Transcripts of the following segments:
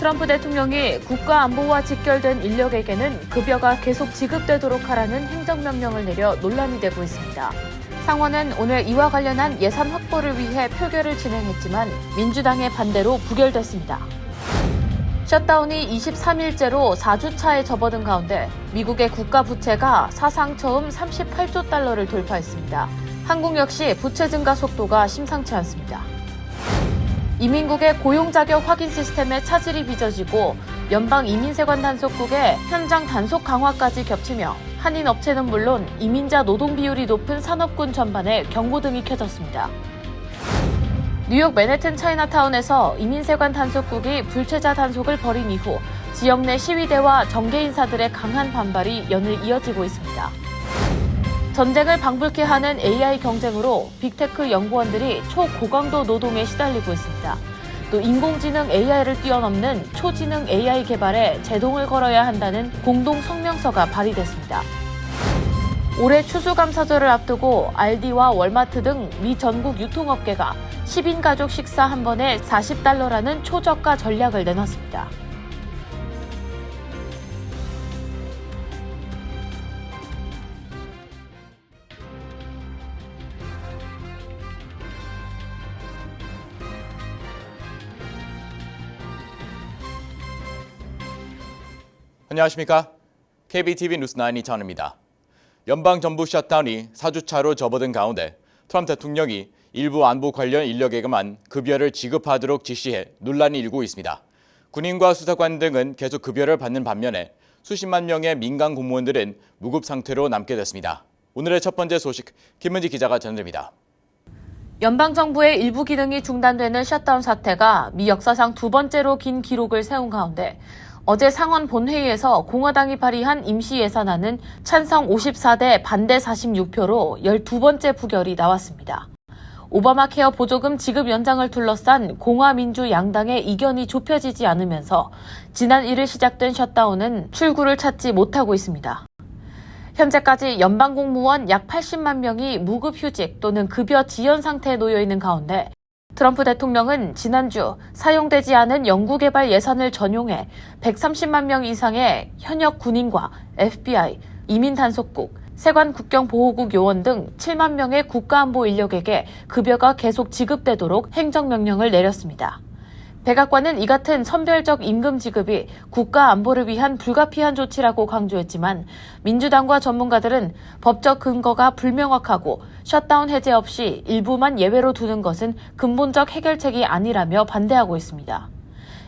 트럼프 대통령이 국가 안보와 직결된 인력에게는 급여가 계속 지급되도록 하라는 행정명령을 내려 논란이 되고 있습니다. 상원은 오늘 이와 관련한 예산 확보를 위해 표결을 진행했지만 민주당의 반대로 부결됐습니다. 셧다운이 23일째로 4주차에 접어든 가운데 미국의 국가 부채가 사상 처음 38조 달러를 돌파했습니다. 한국 역시 부채 증가 속도가 심상치 않습니다. 이민국의 고용 자격 확인 시스템에 차질이 빚어지고 연방 이민세관 단속국의 현장 단속 강화까지 겹치며 한인 업체는 물론 이민자 노동 비율이 높은 산업군 전반에 경고등이 켜졌습니다. 뉴욕 맨해튼 차이나타운에서 이민세관 단속국이 불체자 단속을 벌인 이후 지역 내 시위대와 정계 인사들의 강한 반발이 연일 이어지고 있습니다. 전쟁을 방불케 하는 AI 경쟁으로 빅테크 연구원들이 초고강도 노동에 시달리고 있습니다. 또 인공지능 AI를 뛰어넘는 초지능 AI 개발에 제동을 걸어야 한다는 공동 성명서가 발의됐습니다. 올해 추수감사절을 앞두고 알디와 월마트 등 미 전국 유통업계가 10인 가족 식사 한 번에 40달러라는 초저가 전략을 내놨습니다. 안녕하십니까? KBTV 뉴스9 이찬입니다. 연방 정부 셧다운이 4주차로 접어든 가운데 트럼프 대통령이 일부 안보 관련 인력에게만 급여를 지급하도록 지시해 논란이 일고 있습니다. 군인과 수사관 등은 계속 급여를 받는 반면에 수십만 명의 민간 공무원들은 무급 상태로 남게 됐습니다. 오늘의 첫 번째 소식 김은지 기자가 전해드립니다. 연방 정부의 일부 기능이 중단되는 셧다운 사태가 미 역사상 두 번째로 긴 기록을 세운 가운데 어제 상원 본회의에서 공화당이 발의한 임시 예산안은 찬성 54대 반대 46표로 12번째 부결이 나왔습니다. 오바마 케어 보조금 지급 연장을 둘러싼 공화민주 양당의 이견이 좁혀지지 않으면서 지난 1일 시작된 셧다운은 출구를 찾지 못하고 있습니다. 현재까지 연방 공무원 약 80만 명이 무급 휴직 또는 급여 지연 상태에 놓여 있는 가운데 트럼프 대통령은 지난주 사용되지 않은 연구개발 예산을 전용해 130만 명 이상의 현역 군인과 FBI, 이민단속국, 세관 국경보호국 요원 등 7만 명의 국가안보 인력에게 급여가 계속 지급되도록 행정명령을 내렸습니다. 백악관은 이 같은 선별적 임금 지급이 국가 안보를 위한 불가피한 조치라고 강조했지만 민주당과 전문가들은 법적 근거가 불명확하고 셧다운 해제 없이 일부만 예외로 두는 것은 근본적 해결책이 아니라며 반대하고 있습니다.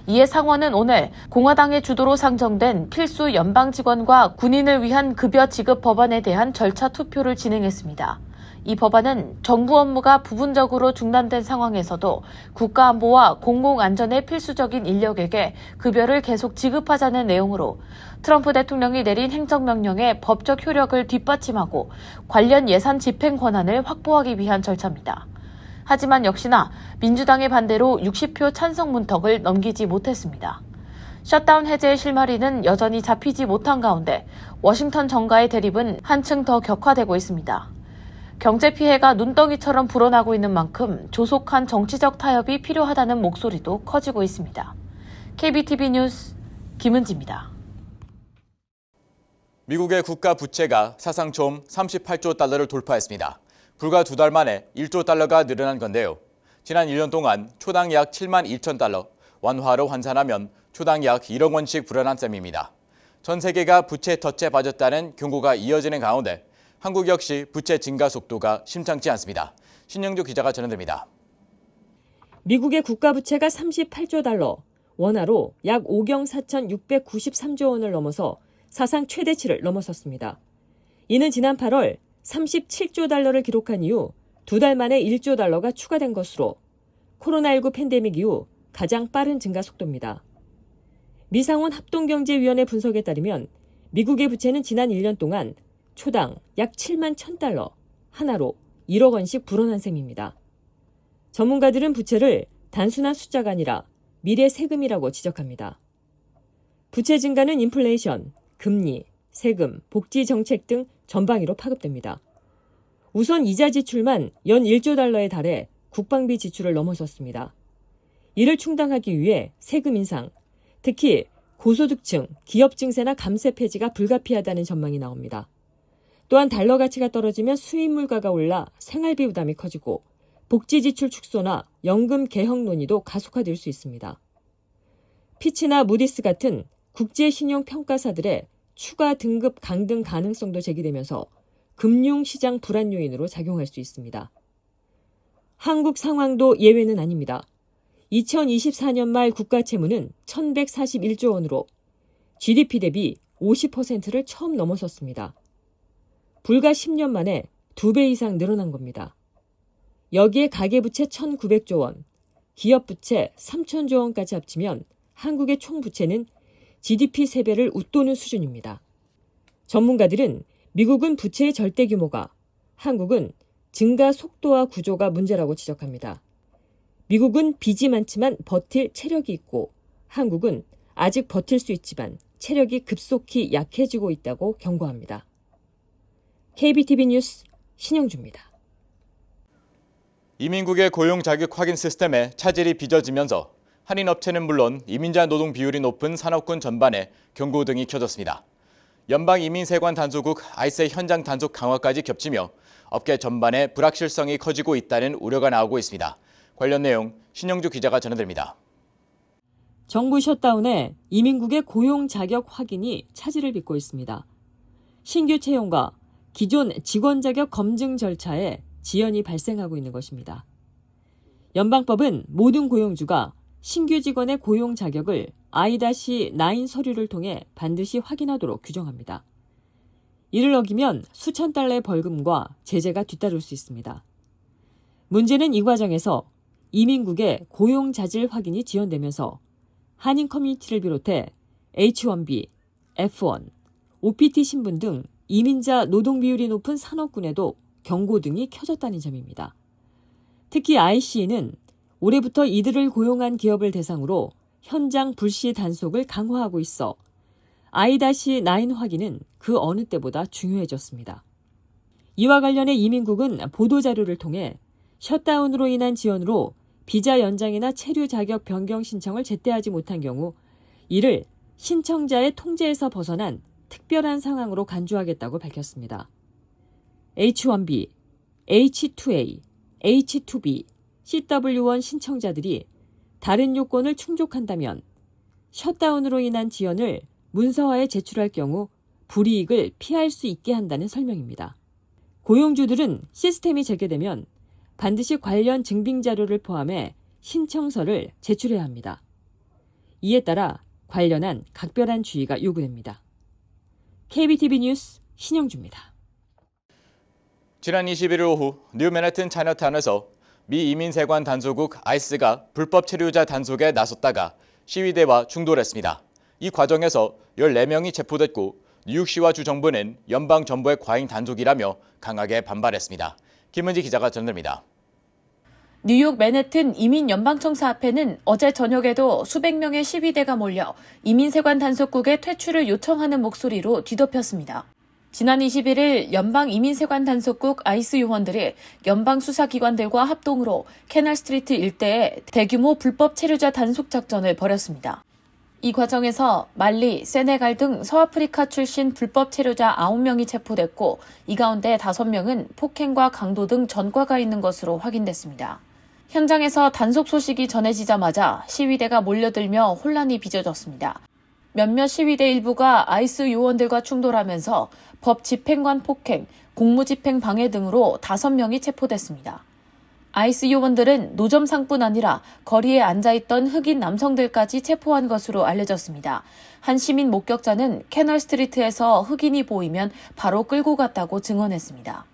이에 상원은 오늘 공화당의 주도로 상정된 필수 연방 직원과 군인을 위한 급여 지급 법안에 대한 절차 투표를 진행했습니다. 이 법안은 정부 업무가 부분적으로 중단된 상황에서도 국가안보와 공공안전에 필수적인 인력에게 급여를 계속 지급하자는 내용으로 트럼프 대통령이 내린 행정명령의 법적 효력을 뒷받침하고 관련 예산 집행 권한을 확보하기 위한 절차입니다. 하지만 역시나 민주당의 반대로 60표 찬성 문턱을 넘기지 못했습니다. 셧다운 해제의 실마리는 여전히 잡히지 못한 가운데 워싱턴 정가의 대립은 한층 더 격화되고 있습니다. 경제 피해가 눈덩이처럼 불어나고 있는 만큼 조속한 정치적 타협이 필요하다는 목소리도 커지고 있습니다. KBTV 뉴스 김은지입니다. 미국의 국가 부채가 사상 처음 38조 달러를 돌파했습니다. 불과 두 달 만에 1조 달러가 늘어난 건데요. 지난 1년 동안 초당 약 7만 1천 달러, 완화로 환산하면 초당 약 1억 원씩 불어난 셈입니다. 전 세계가 부채 덫에 빠졌다는 경고가 이어지는 가운데 한국 역시 부채 증가 속도가 심상치 않습니다. 신영주 기자가 전해드립니다. 미국의 국가 부채가 38조 달러, 원화로 약 5경 4,693조 원을 넘어서 사상 최대치를 넘어섰습니다. 이는 지난 8월 37조 달러를 기록한 이후 두 달 만에 1조 달러가 추가된 것으로 코로나19 팬데믹 이후 가장 빠른 증가 속도입니다. 미상원 합동경제위원회 분석에 따르면 미국의 부채는 지난 1년 동안 초당 약 7만 1000달러, 하나로 1억 원씩 불어난 셈입니다. 전문가들은 부채를 단순한 숫자가 아니라 미래 세금이라고 지적합니다. 부채 증가는 인플레이션, 금리, 세금, 복지 정책 등 전방위로 파급됩니다. 우선 이자 지출만 연 1조 달러에 달해 국방비 지출을 넘어섰습니다. 이를 충당하기 위해 세금 인상, 특히 고소득층, 기업 증세나 감세 폐지가 불가피하다는 전망이 나옵니다. 또한 달러 가치가 떨어지면 수입 물가가 올라 생활비 부담이 커지고 복지 지출 축소나 연금 개혁 논의도 가속화될 수 있습니다. 피치나 무디스 같은 국제 신용 평가사들의 추가 등급 강등 가능성도 제기되면서 금융 시장 불안 요인으로 작용할 수 있습니다. 한국 상황도 예외는 아닙니다. 2024년 말 국가 채무는 1141조 원으로 GDP 대비 50%를 처음 넘어섰습니다. 불과 10년 만에 2배 이상 늘어난 겁니다. 여기에 가계부채 1,900조 원, 기업부채 3,000조 원까지 합치면 한국의 총 부채는 GDP 3배를 웃도는 수준입니다. 전문가들은 미국은 부채의 절대 규모가, 한국은 증가 속도와 구조가 문제라고 지적합니다. 미국은 빚이 많지만 버틸 체력이 있고 한국은 아직 버틸 수 있지만 체력이 급속히 약해지고 있다고 경고합니다. KBTV 뉴스 신영주입니다. 이민국의 고용 자격 확인 시스템에 차질이 빚어지면서 한인 업체는 물론 이민자 노동 비율이 높은 산업군 전반에 경고등이 켜졌습니다. 연방 이민세관 단속국 아이스의 현장 단속 강화까지 겹치며 업계 전반에 불확실성이 커지고 있다는 우려가 나오고 있습니다. 관련 내용 신영주 기자가 전해드립니다. 정부 셧다운에 이민국의 고용 자격 확인이 차질을 빚고 있습니다. 신규 채용과 기존 직원 자격 검증 절차에 지연이 발생하고 있는 것입니다. 연방법은 모든 고용주가 신규 직원의 고용 자격을 I-9 서류를 통해 반드시 확인하도록 규정합니다. 이를 어기면 수천 달러의 벌금과 제재가 뒤따를 수 있습니다. 문제는 이 과정에서 이민국의 고용 자질 확인이 지연되면서 한인 커뮤니티를 비롯해 H1B, F1, OPT 신분 등 이민자 노동 비율이 높은 산업군에도 경고등이 켜졌다는 점입니다. 특히 IC는 올해부터 이들을 고용한 기업을 대상으로 현장 불시 단속을 강화하고 있어 I-9 확인은 그 어느 때보다 중요해졌습니다. 이와 관련해 이민국은 보도자료를 통해 셧다운으로 인한 지연으로 비자 연장이나 체류 자격 변경 신청을 제때 하지 못한 경우 이를 신청자의 통제에서 벗어난 특별한 상황으로 간주하겠다고 밝혔습니다. H1B, H2A, H2B, CW1 신청자들이 다른 요건을 충족한다면 셧다운으로 인한 지연을 문서화에 제출할 경우 불이익을 피할 수 있게 한다는 설명입니다. 고용주들은 시스템이 재개되면 반드시 관련 증빙 자료를 포함해 신청서를 제출해야 합니다. 이에 따라 관련한 각별한 주의가 요구됩니다. KBTV 뉴스 신영주입니다. 지난 21일 오후 뉴맨해튼 차이나타운에서 미 이민세관 단속국 아이스가 불법 체류자 단속에 나섰다가 시위대와 충돌했습니다. 이 과정에서 14명이 체포됐고 뉴욕시와 주정부는 연방 정부의 과잉 단속이라며 강하게 반발했습니다. 김은지 기자가 전해드립니다. 뉴욕 맨해튼 이민 연방청사 앞에는 어제 저녁에도 수백 명의 시위대가 몰려 이민세관 단속국의 퇴출을 요청하는 목소리로 뒤덮였습니다. 지난 21일 연방 이민세관 단속국 아이스 요원들이 연방 수사기관들과 합동으로 캐널 스트리트 일대에 대규모 불법 체류자 단속 작전을 벌였습니다. 이 과정에서 말리, 세네갈 등 서아프리카 출신 불법 체류자 9명이 체포됐고 이 가운데 5명은 폭행과 강도 등 전과가 있는 것으로 확인됐습니다. 현장에서 단속 소식이 전해지자마자 시위대가 몰려들며 혼란이 빚어졌습니다. 몇몇 시위대 일부가 아이스 요원들과 충돌하면서 법 집행관 폭행, 공무집행 방해 등으로 5명이 체포됐습니다. 아이스 요원들은 노점상뿐 아니라 거리에 앉아있던 흑인 남성들까지 체포한 것으로 알려졌습니다. 한 시민 목격자는 캐널 스트리트에서 흑인이 보이면 바로 끌고 갔다고 증언했습니다.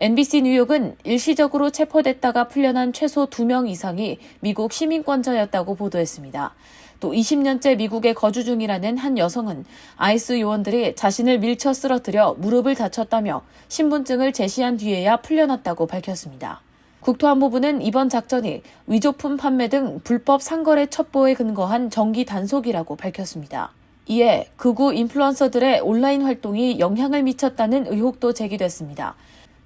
NBC 뉴욕은 일시적으로 체포됐다가 풀려난 최소 2명 이상이 미국 시민권자였다고 보도했습니다. 또 20년째 미국에 거주 중이라는 한 여성은 아이스 요원들이 자신을 밀쳐 쓰러뜨려 무릎을 다쳤다며 신분증을 제시한 뒤에야 풀려났다고 밝혔습니다. 국토안보부는 이번 작전이 위조품 판매 등 불법 상거래 첩보에 근거한 정기 단속이라고 밝혔습니다. 이에 극우 인플루언서들의 온라인 활동이 영향을 미쳤다는 의혹도 제기됐습니다.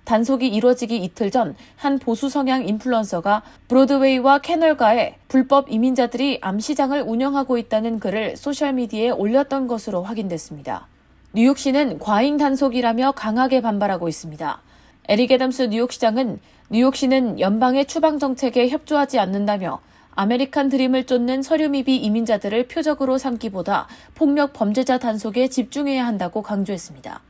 단속이 이뤄지기 이틀 전 한 보수 성향 인플루언서가 브로드웨이와 캐널가에 불법 이민자들이 암시장을 운영하고 있다는 글을 소셜미디어에 올렸던 것으로 확인됐습니다. 뉴욕시는 과잉 단속이라며 강하게 반발하고 있습니다. 에릭 애덤스 뉴욕시장은 뉴욕시는 연방의 추방 정책에 협조하지 않는다며 아메리칸 드림을 쫓는 서류미비 이민자들을 표적으로 삼기보다 폭력 범죄자 단속에 집중해야 한다고 강조했습니다.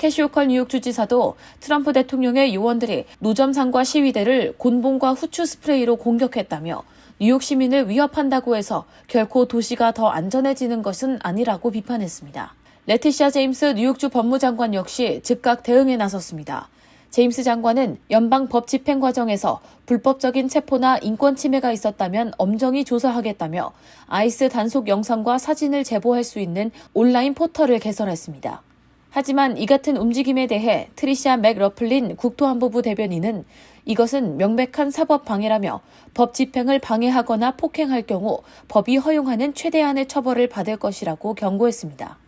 캐시오컬 뉴욕 주지사도 트럼프 대통령의 요원들이 노점상과 시위대를 곤봉과 후추 스프레이로 공격했다며 뉴욕 시민을 위협한다고 해서 결코 도시가 더 안전해지는 것은 아니라고 비판했습니다. 레티시아 제임스 뉴욕주 법무장관 역시 즉각 대응에 나섰습니다. 제임스 장관은 연방 법 집행 과정에서 불법적인 체포나 인권 침해가 있었다면 엄정히 조사하겠다며 아이스 단속 영상과 사진을 제보할 수 있는 온라인 포털을 개설했습니다. 하지만 이 같은 움직임에 대해 트리샤 맥 러플린 국토안보부 대변인은 이것은 명백한 사법 방해라며 법 집행을 방해하거나 폭행할 경우 법이 허용하는 최대한의 처벌을 받을 것이라고 경고했습니다.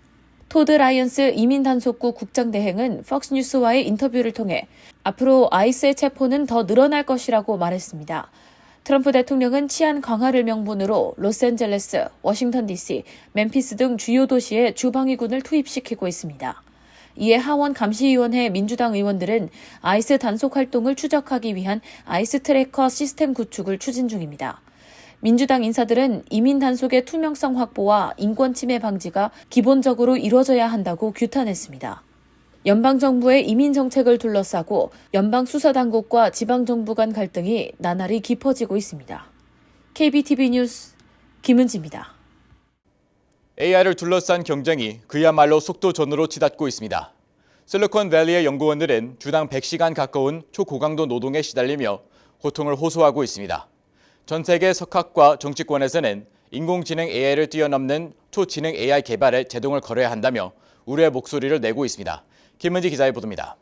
토드 라이언스 이민단속국 국장대행은 퍽스뉴스와의 인터뷰를 통해 앞으로 아이스의 체포는 더 늘어날 것이라고 말했습니다. 트럼프 대통령은 치안 강화를 명분으로 로스앤젤레스, 워싱턴 DC, 멤피스 등 주요 도시에 주방위군을 투입시키고 있습니다. 이에 하원 감시위원회 민주당 의원들은 아이스 단속 활동을 추적하기 위한 아이스 트래커 시스템 구축을 추진 중입니다. 민주당 인사들은 이민 단속의 투명성 확보와 인권 침해 방지가 기본적으로 이루어져야 한다고 규탄했습니다. 연방정부의 이민 정책을 둘러싸고 연방 수사당국과 지방정부 간 갈등이 나날이 깊어지고 있습니다. KBTV 뉴스 김은지입니다. AI를 둘러싼 경쟁이 그야말로 속도전으로 치닫고 있습니다. 실리콘밸리의 연구원들은 주당 100시간 가까운 초고강도 노동에 시달리며 고통을 호소하고 있습니다. 전 세계 석학과 정치권에서는 인공지능 AI를 뛰어넘는 초지능 AI 개발에 제동을 걸어야 한다며 우려의 목소리를 내고 있습니다. 김은지 기자의 보도입니다.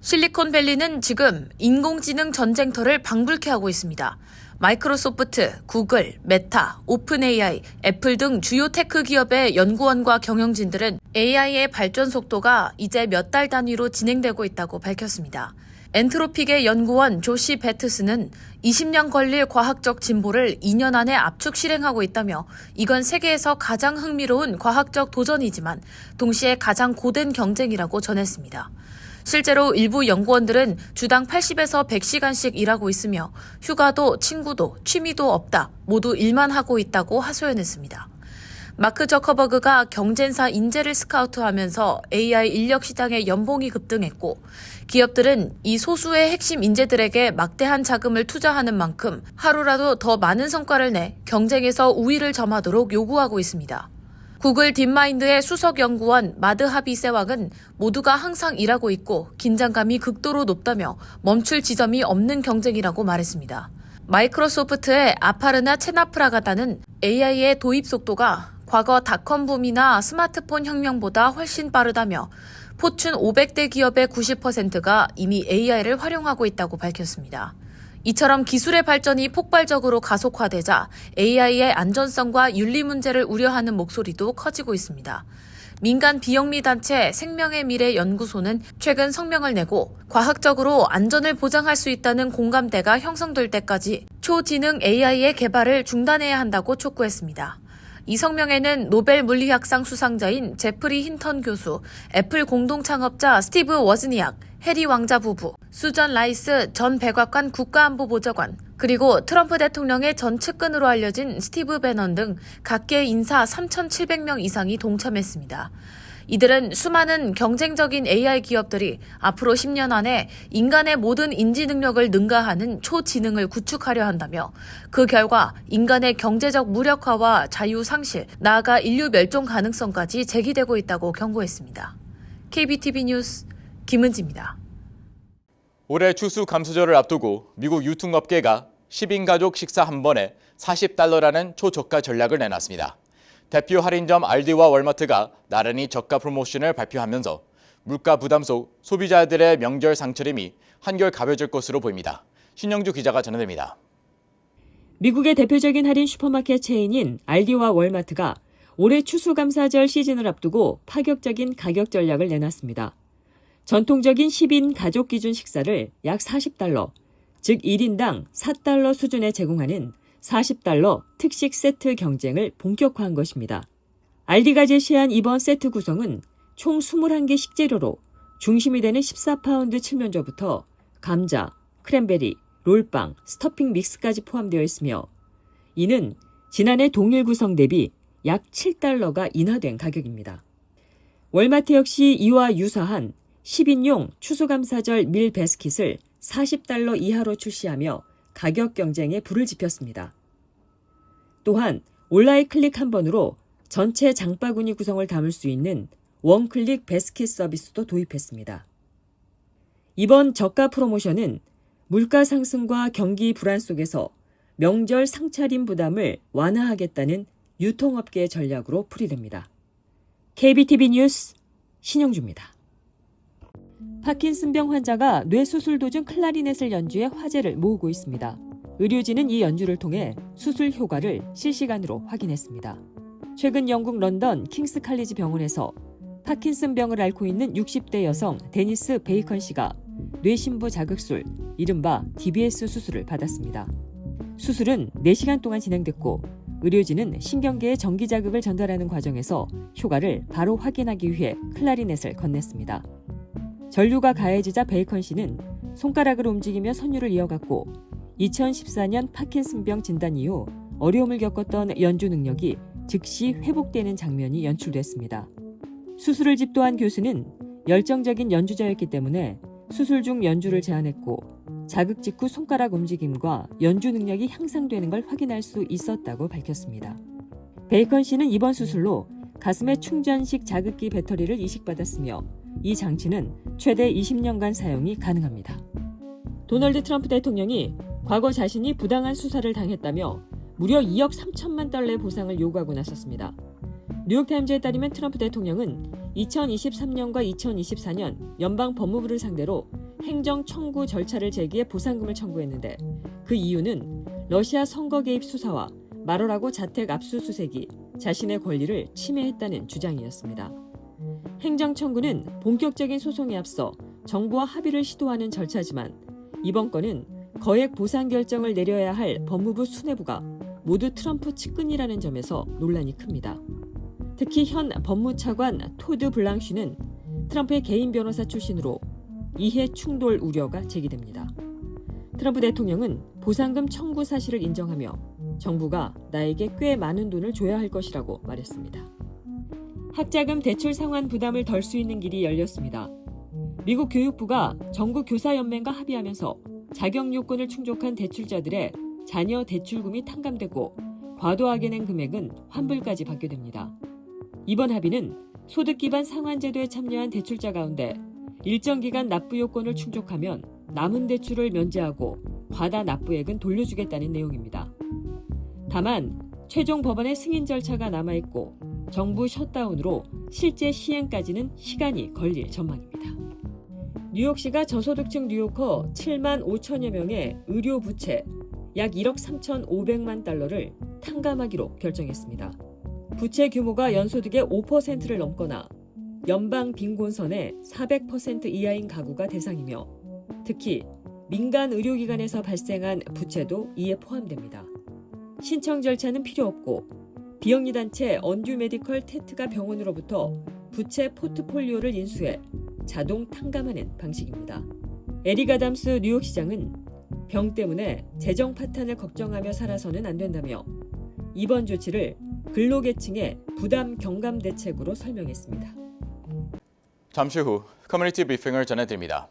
실리콘밸리는 지금 인공지능 전쟁터를 방불케 하고 있습니다. 마이크로소프트, 구글, 메타, 오픈 AI, 애플 등 주요 테크 기업의 연구원과 경영진들은 AI의 발전 속도가 이제 몇 달 단위로 진행되고 있다고 밝혔습니다. 엔트로픽의 연구원 조시 베트스는 20년 걸릴 과학적 진보를 2년 안에 압축 실행하고 있다며 이건 세계에서 가장 흥미로운 과학적 도전이지만 동시에 가장 고된 경쟁이라고 전했습니다. 실제로 일부 연구원들은 주당 80에서 100시간씩 일하고 있으며 휴가도 친구도 취미도 없다. 모두 일만 하고 있다고 하소연했습니다. 마크 저커버그가 경쟁사 인재를 스카우트하면서 AI 인력 시장의 연봉이 급등했고 기업들은 이 소수의 핵심 인재들에게 막대한 자금을 투자하는 만큼 하루라도 더 많은 성과를 내 경쟁에서 우위를 점하도록 요구하고 있습니다. 구글 딥마인드의 수석 연구원 마드 하비 세왁은 모두가 항상 일하고 있고 긴장감이 극도로 높다며 멈출 지점이 없는 경쟁이라고 말했습니다. 마이크로소프트의 아파르나 체나프라가다는 AI의 도입 속도가 과거 닷컴 붐이나 스마트폰 혁명보다 훨씬 빠르다며 포춘 500대 기업의 90%가 이미 AI를 활용하고 있다고 밝혔습니다. 이처럼 기술의 발전이 폭발적으로 가속화되자 AI의 안전성과 윤리 문제를 우려하는 목소리도 커지고 있습니다. 민간 비영리 단체 생명의 미래 연구소는 최근 성명을 내고 과학적으로 안전을 보장할 수 있다는 공감대가 형성될 때까지 초지능 AI의 개발을 중단해야 한다고 촉구했습니다. 이 성명에는 노벨 물리학상 수상자인 제프리 힌턴 교수, 애플 공동 창업자 스티브 워즈니악, 해리 왕자 부부, 수전 라이스 전 백악관 국가안보보좌관, 그리고 트럼프 대통령의 전 측근으로 알려진 스티브 베넌 등 각계 인사 3,700명 이상이 동참했습니다. 이들은 수많은 경쟁적인 AI 기업들이 앞으로 10년 안에 인간의 모든 인지 능력을 능가하는 초지능을 구축하려 한다며 그 결과 인간의 경제적 무력화와 자유 상실, 나아가 인류 멸종 가능성까지 제기되고 있다고 경고했습니다. KBTV 뉴스 김은지입니다. 올해 추수 감수절을 앞두고 미국 유통업계가 10인 가족 식사 한 번에 40달러라는 초저가 전략을 내놨습니다. 대표 할인점 알디와 월마트가 나란히 저가 프로모션을 발표하면서 물가 부담 속 소비자들의 명절 상차림이 한결 가벼워질 것으로 보입니다. 신영주 기자가 전해드립니다. 미국의 대표적인 할인 슈퍼마켓 체인인 알디와 월마트가 올해 추수감사절 시즌을 앞두고 파격적인 가격 전략을 내놨습니다. 전통적인 10인 가족 기준 식사를 약 40달러, 즉 1인당 4달러 수준에 제공하는 40달러 특식 세트 경쟁을 본격화한 것입니다. 알디가 제시한 이번 세트 구성은 총 21개 식재료로 중심이 되는 14파운드 칠면조부터 감자, 크랜베리, 롤빵, 스토핑 믹스까지 포함되어 있으며 이는 지난해 동일 구성 대비 약 7달러가 인하된 가격입니다. 월마트 역시 이와 유사한 10인용 추수감사절 밀 베스킷을 40달러 이하로 출시하며 가격 경쟁에 불을 지폈습니다. 또한 온라인 클릭 한 번으로 전체 장바구니 구성을 담을 수 있는 원클릭 베스킷 서비스도 도입했습니다. 이번 저가 프로모션은 물가 상승과 경기 불안 속에서 명절 상차림 부담을 완화하겠다는 유통업계의 전략으로 풀이됩니다. KBTV 뉴스 신영주입니다. 파킨슨병 환자가 뇌수술 도중 클라리넷을 연주해 화제를 모으고 있습니다. 의료진은 이 연주를 통해 수술 효과를 실시간으로 확인했습니다. 최근 영국 런던 킹스 칼리지 병원에서 파킨슨병을 앓고 있는 60대 여성 데니스 베이컨 씨가 뇌신부 자극술, 이른바 DBS 수술을 받았습니다. 수술은 4시간 동안 진행됐고 의료진은 신경계에 전기 자극을 전달하는 과정에서 효과를 바로 확인하기 위해 클라리넷을 건넸습니다. 전류가 가해지자 베이컨 씨는 손가락을 움직이며 선율을 이어갔고 2014년 파킨슨병 진단 이후 어려움을 겪었던 연주 능력이 즉시 회복되는 장면이 연출됐습니다. 수술을 집도한 교수는 열정적인 연주자였기 때문에 수술 중 연주를 제안했고 자극 직후 손가락 움직임과 연주 능력이 향상되는 걸 확인할 수 있었다고 밝혔습니다. 베이컨 씨는 이번 수술로 가슴에 충전식 자극기 배터리를 이식받았으며 이 장치는 최대 20년간 사용이 가능합니다. 도널드 트럼프 대통령이 과거 자신이 부당한 수사를 당했다며 무려 2억 3천만 달러의 보상을 요구하고 나섰습니다. 뉴욕타임즈에 따르면 트럼프 대통령은 2023년과 2024년 연방 법무부를 상대로 행정 청구 절차를 제기해 보상금을 청구했는데 그 이유는 러시아 선거 개입 수사와 말하라고 자택 압수수색이 자신의 권리를 침해했다는 주장이었습니다. 행정 청구는 본격적인 소송에 앞서 정부와 합의를 시도하는 절차지만 이번 건은 거액 보상 결정을 내려야 할 법무부 수뇌부가 모두 트럼프 측근이라는 점에서 논란이 큽니다. 특히 현 법무차관 토드 블랑쉬는 트럼프의 개인 변호사 출신으로 이해 충돌 우려가 제기됩니다. 트럼프 대통령은 보상금 청구 사실을 인정하며 정부가 나에게 꽤 많은 돈을 줘야 할 것이라고 말했습니다. 학자금 대출 상환 부담을 덜 수 있는 길이 열렸습니다. 미국 교육부가 전국 교사연맹과 합의하면서 자격 요건을 충족한 대출자들의 자녀 대출금이 탕감되고 과도하게 낸 금액은 환불까지 받게 됩니다. 이번 합의는 소득 기반 상환 제도에 참여한 대출자 가운데 일정 기간 납부 요건을 충족하면 남은 대출을 면제하고 과다 납부액은 돌려주겠다는 내용입니다. 다만 최종 법원의 승인 절차가 남아 있고 정부 셧다운으로 실제 시행까지는 시간이 걸릴 전망입니다. 뉴욕시가 저소득층 뉴요커 7만 5천여 명의 의료 부채 약 1억 3천5백만 달러를 탕감하기로 결정했습니다. 부채 규모가 연소득의 5%를 넘거나 연방 빈곤선의 400% 이하인 가구가 대상이며 특히 민간 의료기관에서 발생한 부채도 이에 포함됩니다. 신청 절차는 필요 없고 비영리 단체 언듀 메디컬 테트가 병원으로부터 부채 포트폴리오를 인수해 자동 탕감하는 방식입니다. 에리가 담스 뉴욕시장은 병 때문에 재정 파탄을 걱정하며 살아서는 안 된다며 이번 조치를 근로계층의 부담 경감 대책으로 설명했습니다. 잠시 후 커뮤니티 브리핑을 전해드립니다.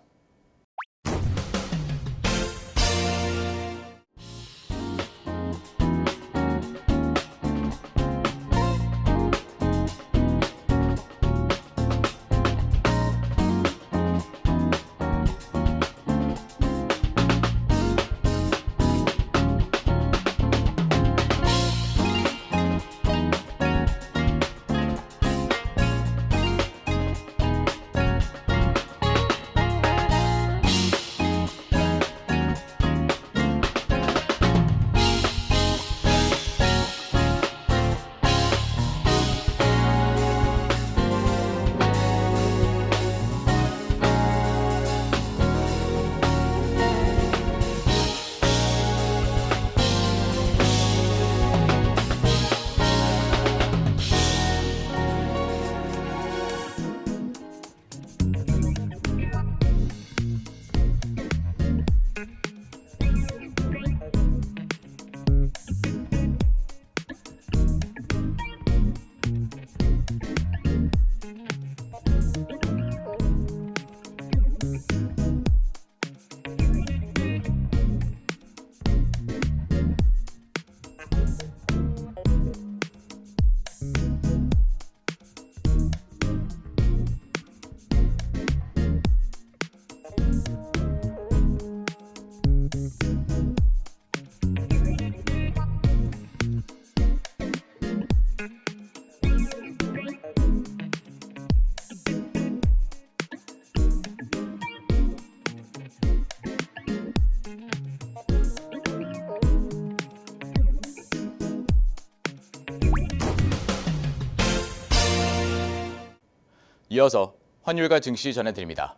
이어서 환율과 증시 전해드립니다.